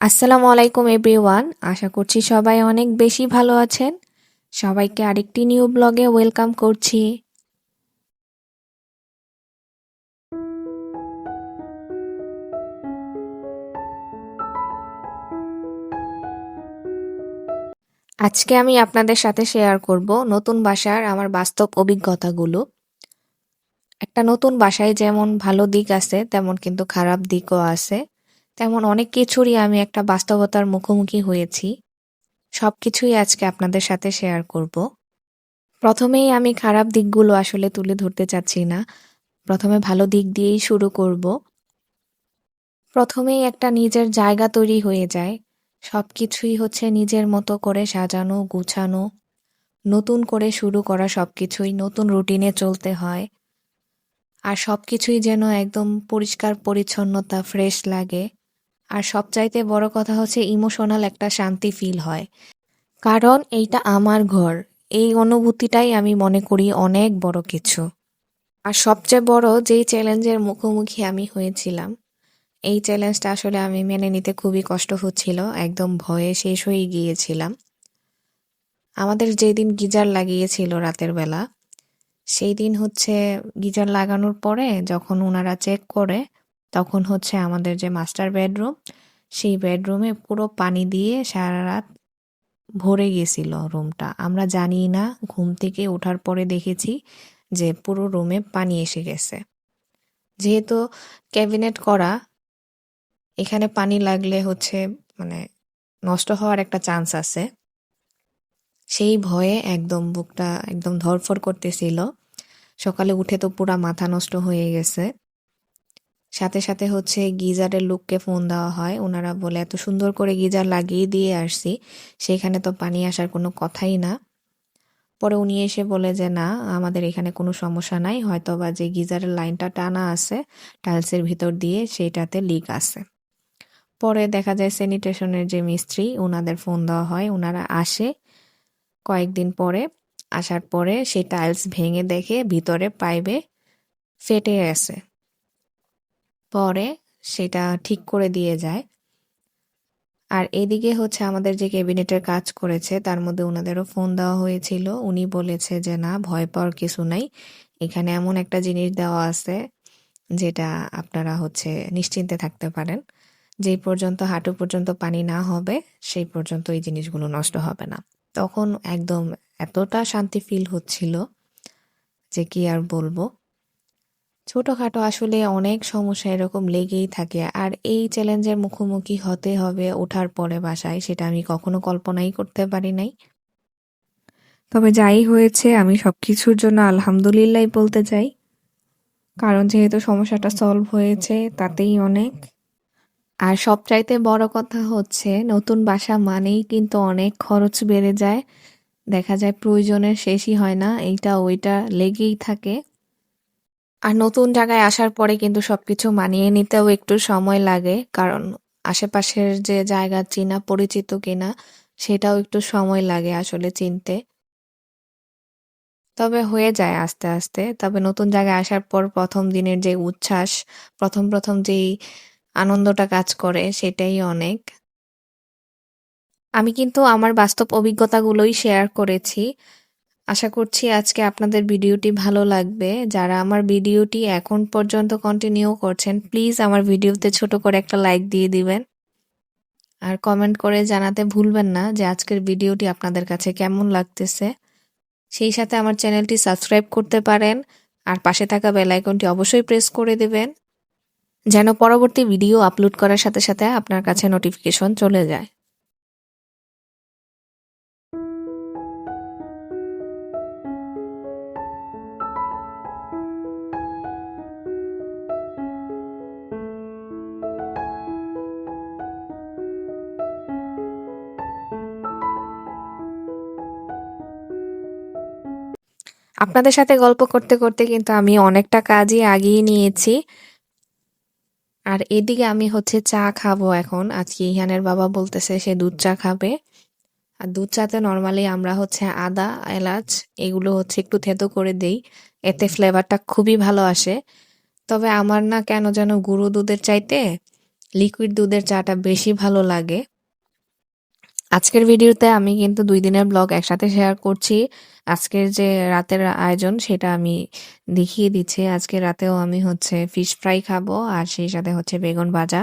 আসসালামু আলাইকুম, এভরিওয়ান। আশা করছি সবাই অনেক বেশি ভালো আছেন। সবাইকে আরেকটি নিউ ব্লগে ওয়েলকাম করছি। আজকে আমি আপনাদের সাথে শেয়ার করব নতুন বাসার আমার বাস্তব অভিজ্ঞতাগুলো। একটা নতুন বাসায় যেমন ভালো দিক আছে, তেমন কিন্তু খারাপ দিকও আছে। তেমন অনেক কিছুরই আমি একটা বাস্তবতার মুখোমুখি হয়েছি। সব কিছুই আজকে আপনাদের সাথে শেয়ার করব। প্রথমেই আমি খারাপ দিকগুলো আসলে তুলে ধরতে চাচ্ছি না। প্রথমে ভালো দিক দিয়েই শুরু করব। প্রথমেই একটা নিজের জায়গা তৈরি হয়ে যায়। সব কিছুই হচ্ছে নিজের মতো করে সাজানো, গুছানো। নতুন করে শুরু করা সব কিছুই নতুন রুটিনে চলতে হয়। আর সব কিছুই যেন একদম পরিষ্কার পরিচ্ছন্নতা ফ্রেশ লাগে। আর সবচাইতে বড় কথা হচ্ছে ইমোশনাল একটা শান্তি ফিল হয়। কারণ এইটা আমার ঘর। এই অনুভূতিটাই আমি মনে করি অনেক বড় কিছু। আর সবচেয়ে বড় যেই চ্যালেঞ্জের মুখোমুখি আমি হয়েছিলাম, এই চ্যালেঞ্জটা আসলে আমি মেনে নিতে খুবই কষ্ট হচ্ছিল, একদম ভয়ে শেষ হয়ে গিয়েছিলাম। আমাদের যেদিন গিজার লাগিয়েছিল রাতের বেলা, সেই দিন হচ্ছে গিজার লাগানোর পরে যখন ওনারা চেক করে তখন হচ্ছে আমাদের যে মাস্টার বেডরুম সেই বেডরুমে পুরো পানি দিয়ে সারা রাত ভরে গেছিল রুমটা আমরা জানি না, ঘুম থেকে ওঠার পরে দেখেছি যে পুরো রুমে পানি এসে গেছে। যেহেতু ক্যাবিনেট করা, এখানে পানি লাগলে হচ্ছে মানে নষ্ট হওয়ার একটা চান্স আছে। সেই ভয়ে একদম বুকটা একদম ধরফর করতেছিল। সকালে উঠে তো পুরা মাথা নষ্ট হয়ে গেছে। সাথে সাথে হচ্ছে গিজারের লোককে ফোন দেওয়া হয়। ওনারা বলে, এত সুন্দর করে গিজার লাগিয়ে দিয়ে আসছি। সেখানে তো পানি আসার কোনো কথাই না। পরে উনি এসে বলে যে, না, আমাদের এখানে কোনো সমস্যা নাই। হয়তো বা যে গিজারের লাইনটা টানা আছে টাইলসের ভিতর দিয়ে সেইটাতে লিক আছে। পরে দেখা যায় স্যানিটেশনের যে মিস্ত্রি ওনাদের ফোন দেওয়া হয়। ওনারা আসে। কয়েকদিন পরে, আসার পরে সেই টাইলস ভেঙে দেখে ভিতরে পাইবে ফেটে আছে পরে সেটা ঠিক করে দিয়ে যায়। আর এদিকে হচ্ছে আমাদের যে ক্যাবিনেটের কাজ করেছে, তার মধ্যে ওনাদেরও ফোন দেওয়া হয়েছিল। উনি বলেছে যে, না, ভয় পাওয়ার কিছু নাই। এখানে এমন একটা জিনিস দেওয়া আছে যেটা আপনারা হচ্ছে নিশ্চিন্তে থাকতে পারেন। যেই পর্যন্ত হাঁটু পর্যন্ত পানি না হবে, সেই পর্যন্ত এই জিনিসগুলো নষ্ট হবে না। তখন একদম এতটা শান্তি ফিল হচ্ছিল যে কি আর বলব। ছোটোখাটো আসলে অনেক সমস্যা এরকম লেগেই থাকে। আর এই চ্যালেঞ্জের মুখোমুখি হতে হবে ওঠার পরে বাসায়, সেটা আমি কখনো কল্পনাই করতে পারি নাই। তবে যাই হয়েছে, আমি সব কিছুর জন্য আলহামদুলিল্লাহ বলতে চাই। কারণ যেহেতু সমস্যাটা সলভ হয়েছে, তাতেই অনেক। আর সবচাইতে বড় কথা হচ্ছে, নতুন বাসা মানেই কিন্তু অনেক খরচ বেড়ে যায়। দেখা যায় প্রয়োজনের শেষই হয় না, এইটা ওইটা লেগেই থাকে। আর নতুন জায়গায় আসার পরে কিন্তু সবকিছু মানিয়ে নিতেও একটু সময় লাগে, কারণ আশেপাশের যে জায়গা চিনা পরিচিত কিনা, সেটাও একটু সময় লাগে আসলে চিনতে। তবে হয়ে যায় আস্তে আস্তে। তবে নতুন জায়গায় আসার পর প্রথম দিনের যে উচ্ছ্বাস, প্রথম প্রথম যেই আনন্দটা কাজ করে, সেটাই অনেক। আমি কিন্তু আমার বাস্তব অভিজ্ঞতাগুলোই শেয়ার করেছি। আশা করছি আজকে আপনাদের ভিডিওটি ভালো লাগবে। যারা আমার ভিডিওটি এখন পর্যন্ত কন্টিনিউ করছেন প্লিজ আমার ভিডিওতে ছোট করে একটা লাইক দিয়ে দিবেন। আর কমেন্ট করে জানাতে ভুলবেন না যে আজকের ভিডিওটি আপনাদের কাছে কেমন লাগতেছে। সেই সাথে আমার চ্যানেলটি সাবস্ক্রাইব করতে পারেন আর পাশে থাকা বেল আইকনটি অবশ্যই প্রেস করে দেবেন, যেন পরবর্তী ভিডিও আপলোড করার সাথে সাথে আপনার কাছে নোটিফিকেশন চলে যায়। আপনাদের সাথে গল্প করতে করতে কিন্তু আমি অনেকটা কাজই আগিয়ে নিয়েছি। আর এদিকে আমি হচ্ছে চা খাব এখন। আজকে ইহানের বাবা বলতেছে সে দুধ চা খাবে। আর দুধ চাতে নর্মালি আমরা হচ্ছে আদা, এলাচ এগুলো হচ্ছে একটু থেতো করে দেই। এতে ফ্লেভারটা খুবই ভালো আসে। তবে আমার না কেন যেন গুঁড়ো দুধের চাইতে লিকুইড দুধের চাটা বেশি ভালো লাগে। আজকের ভিডিওতে আমি কিন্তু দুই দিনের ব্লগ একসাথে শেয়ার করছি। আজকের যে রাতের আয়োজন সেটা আমি দেখিয়ে দিচ্ছি। আজকে রাতেও আমি হচ্ছে ফিশ ফ্রাই খাব আর সেই সাথে হচ্ছে বেগুন ভাজা।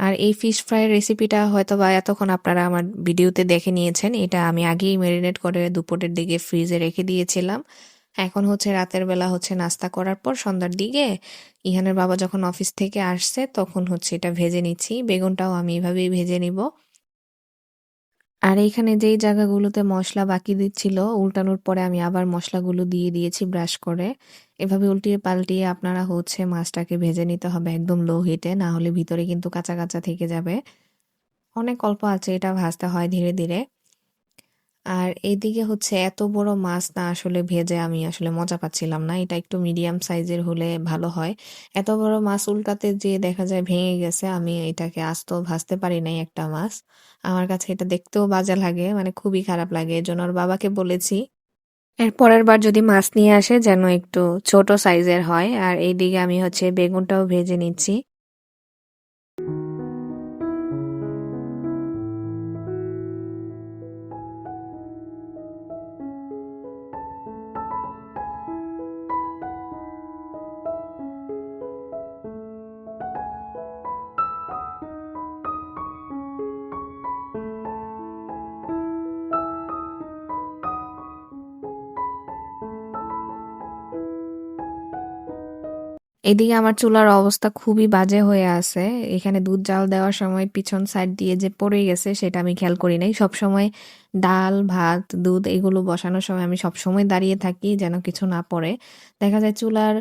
আর এই ফিশ ফ্রাইয়ের রেসিপিটা হয়তো বা এতক্ষণ আপনারা আমার ভিডিওতে দেখে নিয়েছেন, এটা আমি আগেই ম্যারিনেট করে দুপুরের দিকে ফ্রিজে রেখে দিয়েছিলাম। এখন হচ্ছে রাতের বেলা হচ্ছে নাস্তা করার পর সন্ধ্যার দিকে ইহানের বাবা যখন অফিস থেকে আসছে তখন হচ্ছে এটা ভেজে নিচ্ছি। বেগুনটাও আমি এভাবেই ভেজে নিব। আর এইখানে যেই জায়গাগুলোতে মশলা বাকি দিচ্ছিল উল্টানোর পরে আমি আবার মশলাগুলো দিয়ে দিয়েছি ব্রাশ করে। এভাবে উল্টিয়ে পাল্টিয়ে আপনারা হচ্ছে মাছটাকে ভেজে নিতে হবে একদম লো হিটে না হলে ভিতরে কিন্তু কাঁচা কাঁচা থেকে যাবে। অনেক অল্প আছে, এটা ভাজতে হয় ধীরে ধীরে। আর এইদিকে হচ্ছে এত বড় মাছ না আসলে ভেজে আমি আসলে মজা পাচ্ছিলাম না। এটা একটু মিডিয়াম সাইজের হলে ভালো হয়। এত বড় মাছ উল্টাতে যে দেখা যায় ভেঙে গেছে, আমি এটাকে আস্ত ভাজতে পারি নাই একটা মাছ। আমার কাছে এটা দেখতেও বাজে লাগে মানে খুবই খারাপ লাগে। এজন্য ওর বাবাকে বলেছি, এর পরের বার যদি মাছ নিয়ে আসে যেন একটু ছোট সাইজের হয়। আর এইদিকে আমি হচ্ছে বেগুনটাও ভেজে নিচ্ছি। এদিকে আমার চুলার অবস্থা খুবই বাজে হয়ে আছে। এখানে দুধ জাল দেওয়ার সময় পিছন সাইড দিয়ে যে পড়ে গেছে সেটা আমি খেয়াল করি নাই। সবসময় ডাল, ভাত, দুধ এগুলো বসানোর সময় আমি সবসময় দাঁড়িয়ে থাকি যেন কিছু না পড়ে। দেখা যায় চুলার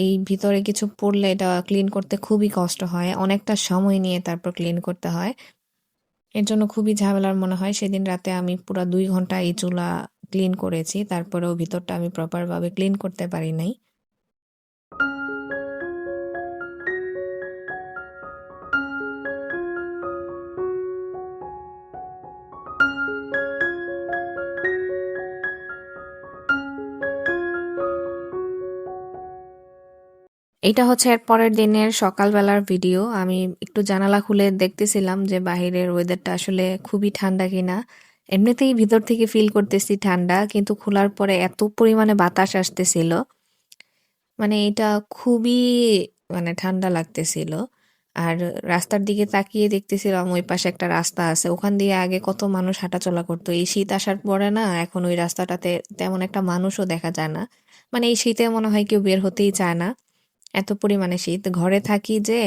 এই ভিতরে কিছু পড়লে এটা ক্লিন করতে খুবই কষ্ট হয়। অনেকটা সময় নিয়ে তারপর ক্লিন করতে হয়। এর জন্য খুবই ঝামেলার মনে হয়। সেদিন রাতে আমি পুরো দুই ঘণ্টা এই চুলা ক্লিন করেছি। তারপরেও ভিতরটা আমি প্রপারভাবে ক্লিন করতে পারি নাই। এটা হচ্ছে এর পরের দিনের সকালবেলার ভিডিও। আমি একটু জানালা খুলে দেখতেছিলাম যে বাহিরের ওয়েদারটা আসলে খুবই ঠান্ডা কিনা। এমনিতেই ভিতর থেকে ফিল করতেছি ঠান্ডা, কিন্তু খোলার পরে এত পরিমাণে বাতাস আসতেছিল। মানে এটা খুবই মানে ঠান্ডা লাগতেছিল। আর রাস্তার দিকে তাকিয়ে দেখতেছিলাম ওই পাশে একটা রাস্তা আছে। ওখান দিয়ে আগে কত মানুষ হাঁটাচলা করতো। এই শীত আসার পরে না, এখন ওই রাস্তাটাতে তেমন একটা মানুষও দেখা যায় না। মানে এই শীতে মনে হয় কেউ বের হতেই চায় না। এত পরিমাণে শীত। ঘরে থাকি যে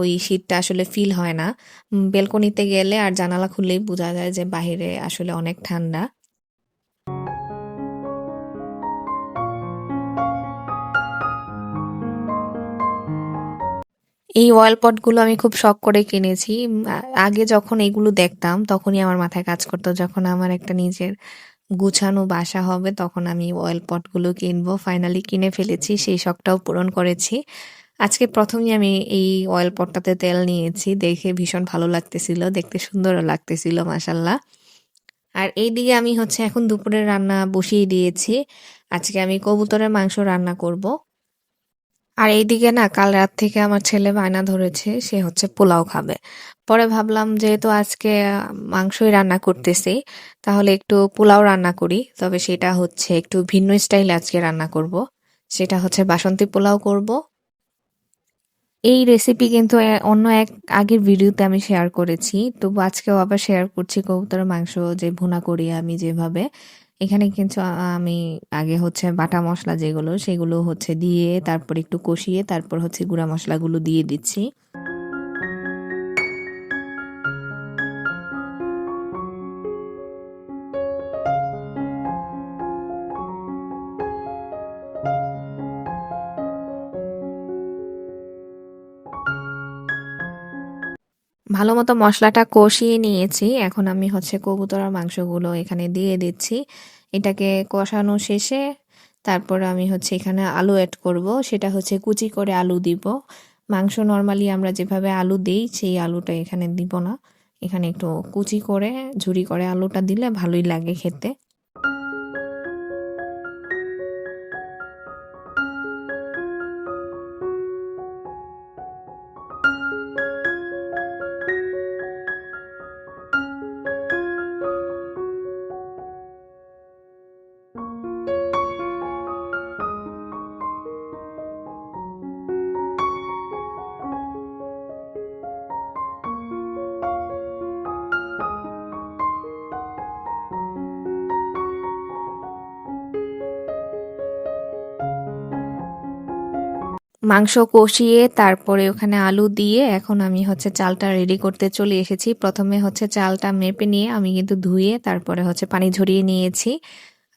ওই শীতটা আসলে ফিল হয় না। বেলকনিতে গেলে আর জানালা খুললেই বোঝা যায় যে বাহিরে আসলে অনেক ঠান্ডা। এই অয়েল পটগুলো আমি খুব শখ করে কিনেছি। আগে যখন এগুলো দেখতাম তখনই আমার মাথায় কাজ করতো, যখন আমার একটা নিজের গুছানো বাসা হবে, তখন আমি অয়েল পটগুলো কিনবো। ফাইনালি কিনে ফেলেছি, সেই শখটাও পূরণ করেছি। আজকে প্রথমেই আমি এই অয়েল পটটাতে তেল নিয়েছি, দেখে ভীষণ ভালো লাগতেছিল, দেখতে সুন্দরও লাগতেছিল মাসাল্লাহ আর এই দিকে আমি হচ্ছে এখন দুপুরের রান্না বসিয়ে দিয়েছি। আজকে আমি কবুতরের মাংস রান্না করব। আর এইদিকে না, কাল রাত থেকে আমার ছেলে বায়না ধরেছে, সে হচ্ছে পোলাও খাবে। পরে ভাবলাম যেহেতু আজকে মাংসই রান্না করতেছি, তাহলে একটু পোলাও রান্না করি। তবে সেটা হচ্ছে একটু ভিন্ন স্টাইলে আজকে রান্না করব। সেটা হচ্ছে বাসন্তী পোলাও করব। এই রেসিপি কিন্তু অন্য এক আগের ভিডিওতে আমি শেয়ার করেছি। তবু আজকেও আবার শেয়ার করছি কবুতর মাংস, যে ভুনা করি আমি যেভাবে। এখানে কিন্তু আমি আগে হচ্ছে বাটা মশলা যেগুলো, সেগুলো হচ্ছে দিয়ে তারপর একটু কষিয়ে তারপর হচ্ছে গুঁড়া মশলাগুলো দিয়ে দিচ্ছি। ভালো মতো মশলাটা কষিয়ে নিয়েছি। এখন আমি হচ্ছে কবুতরার মাংসগুলো এখানে দিয়ে দিচ্ছি। এটাকে কষানো শেষে তারপর আমি হচ্ছে এখানে আলু অ্যাড করব। সেটা হচ্ছে কুচি করে আলু দিব। মাংস নর্মালি আমরা যেভাবে আলু দিই, সেই আলুটা এখানে দিব না। এখানে একটু কুচি করে, ঝুরি করে আলুটা দিলে ভালোই লাগে খেতে। মাংস কষিয়ে তারপরে ওখানে আলু দিয়ে এখন আমি হচ্ছে চালটা রেডি করতে চলে এসেছি। প্রথমে হচ্ছে চালটা মেপে নিয়ে আমি কিন্তু ধুয়ে তারপরে হচ্ছে পানি ঝরিয়ে নিয়েছি।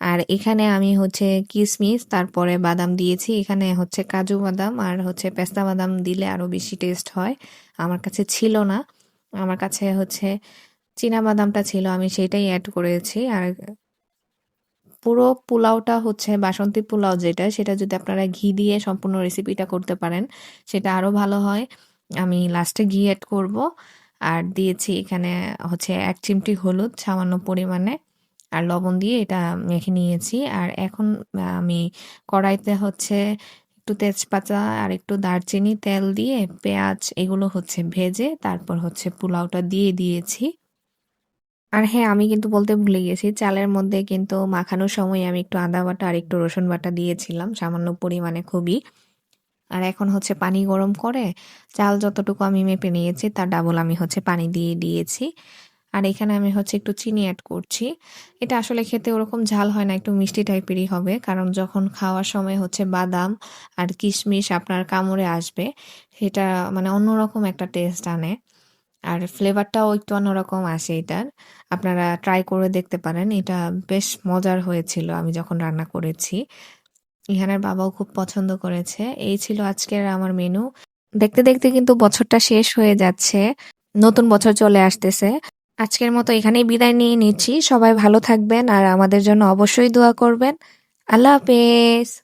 আর এখানে আমি হচ্ছে কিশমিশ তারপরে বাদাম দিয়েছি। এখানে হচ্ছে কাজু বাদাম আর হচ্ছে পেস্তা বাদাম দিলে আরও বেশি টেস্ট হয়। আমার কাছে ছিল না। আমার কাছে হচ্ছে চীনা বাদামটা ছিল, আমি সেটাই অ্যাড করেছি। আর পুরো পোলাওটা হচ্ছে বাসন্তী পোলাও যেটা, সেটা যদি আপনারা ঘি দিয়ে সম্পূর্ণ রেসিপিটা করতে পারেন, সেটা আরও ভালো হয়। আমি লাস্টে ঘি অ্যাড করব। আর দিয়েছি এখানে হচ্ছে এক চিমটি হলুদ সামান্য পরিমাণে। আর লবণ দিয়ে এটা মেখে নিয়েছি। আর এখন আমি কড়াইতে হচ্ছে একটু তেজপাতা আর একটু দারচিনি তেল দিয়ে পেঁয়াজ এগুলো হচ্ছে ভেজে তারপর হচ্ছে পোলাওটা দিয়ে দিয়েছি। আর হ্যাঁ আমি কিন্তু বলতে ভুলে গেছি, চালের মধ্যে কিন্তু মাখানোর সময় আমি একটু আদা বাটা আর একটু রসুন বাটা দিয়েছিলাম, সামান্য পরিমাণে খুবই। আর এখন হচ্ছে পানি গরম করে, চাল যতটুকু আমি মেপে নিয়েছি, তার ডাবল আমি হচ্ছে পানি দিয়ে দিয়েছি। আর এখানে আমি হচ্ছে একটু চিনি অ্যাড করছি। এটা আসলে খেতে ওরকম ঝাল হয় না, একটু মিষ্টি টাইপেরই হবে, কারণ যখন খাওয়ার সময় হচ্ছে বাদাম আর কিশমিশ আপনার কামড়ে আসবে, সেটা মানে অন্যরকম একটা টেস্ট আনে। আর ফ্লেভারটাও একটু অন্যরকম আসে এটার। আপনারা ট্রাই করে দেখতে পারেন, এটা বেশ মজার হয়েছিল আমি যখন রান্না করেছি। ইহানের বাবাও খুব পছন্দ করেছে। এই ছিল আজকের আমার মেনু দেখতে দেখতে কিন্তু বছরটা শেষ হয়ে যাচ্ছে। নতুন বছর চলে আসতেছে। আজকের মতো এখানেই বিদায় নিয়ে নিচ্ছি। সবাই ভালো থাকবেন আর আমাদের জন্য অবশ্যই দোয়া করবেন। আল্লাহ হাফেজ।